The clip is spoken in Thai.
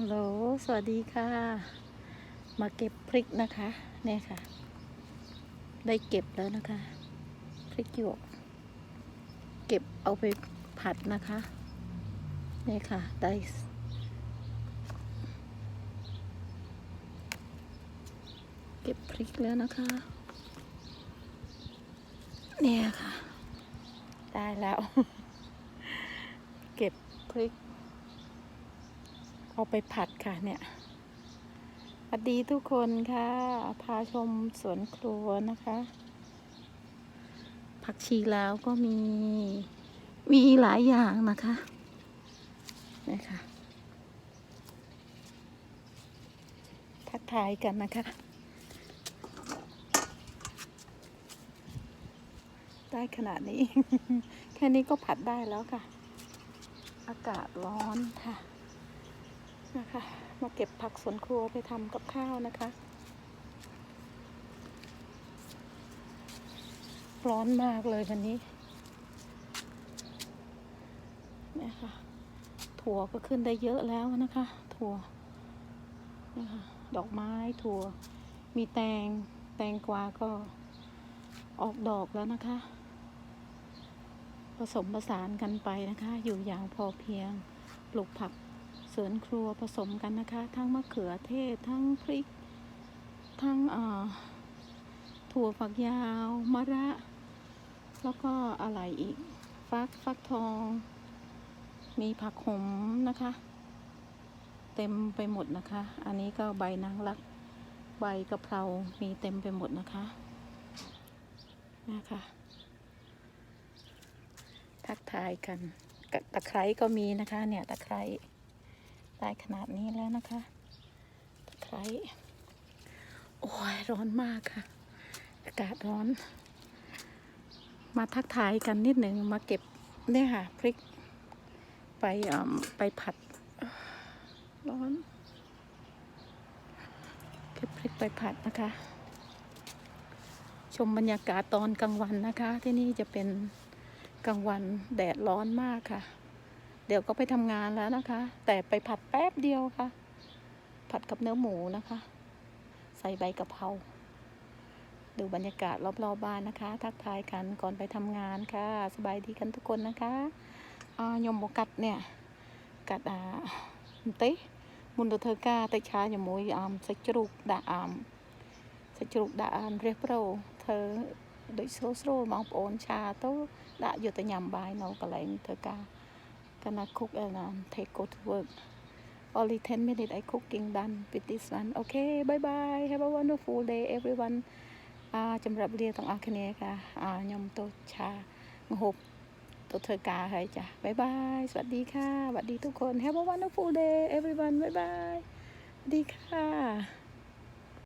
ฮัลโหล สวัสดีค่ะ มาเก็บพริกนะคะ เนี่ยค่ะ ได้เก็บแล้วนะคะ พริกหยวก เก็บเอาไปผัดนะคะ เนี่ยค่ะ ได้เก็บพริกแล้วนะคะ เนี่ยค่ะ ได้แล้ว เก็บพริก เอาไปผัดค่ะเนี่ยสวัสดีทุกคนค่ะ พาชมสวนครัวนะคะ ผักชีแลาวก็มี มีหลายอย่างนะคะนี่ค่ะทักทายกันนะคะ ได้ขนาดนี้ แค่นี้ก็ผัดได้แล้วค่ะ อากาศร้อนค่ะ นะคะ มาเก็บผักสวนครัวไปทำกับข้าวนะคะ ร้อนมากเลยวันนี้เนี่ยค่ะถั่วก็ขึ้นได้เยอะแล้วนะคะ ถั่วนะคะดอกไม้ถั่ว มีแตง แตงกวาก็ออกดอกแล้วนะคะ ผสมผสานกันไปนะคะ อยู่อย่างพอเพียง ปลูกผัก สวนครัวผสมกันนะคะ ทั้งมะเขือเทศ ทั้งพริก ทั้งถั่วฝักยาว มะระ แล้วก็อะไรอีก ฟักฟักทอง มีผักขมนะคะ เต็มไปหมดนะคะ อันนี้ก็ใบนางรัก ใบกะเพรา มีเต็มไปหมดนะคะนะคะทักทายกันตะไคร้ก็มีนะคะเนี่ยตะไคร้ ได้ขนาดนี้แล้วนะคะตะไคร้โอ้ยร้อนมากค่ะ อากาศร้อน มาทักทายกันนิดหนึ่งมาเก็บเนี่ยค่ะพริก ไปไปผัด ร้อน เก็บพริกไปผัดนะคะ ชมบรรยากาศตอนกลางวันนะคะ ที่นี่จะเป็นกลางวันแดดร้อนมากค่ะ เดี๋ยวก็ไปทำงานแล้วนะคะ แต่ไปผัดแป๊บเดียวค่ะ ผัดกับเนื้อหมูนะคะ ใส่ใบกะเพราดูบรรยากาศรอบๆบบ้านนะคะ ทักทายกันก่อนไปทำงานค่ะ สบายดีกันทุกคนนะคะอ่ายมบกัดเนี่ย กัดอ่าเต้មុនទៅធ្វើការទៅឆាជាមួយអមសាច់ជ្រូកដាក់អមសាច់ជ្រូកដាក់អមរះប្រូធ្វើដូចស្រួលស្រួលបងប្អូនឆាទៅដាក់យកទៅញ៉ាំបាយនៅកន្លែងធ្វើការ gonna cook and uh, take go to work only 10 minutes I cooking done with this one okay bye bye have a wonderful day everyone จำหรับเรียนต้องอาคเนค่ะยมตัวชางหบตัวเธอกาให้จ้ะบายบาย สวัสดีค่ะ สวัสดีทุกคน have a wonderful day everyone บายบาย ดีค่ะ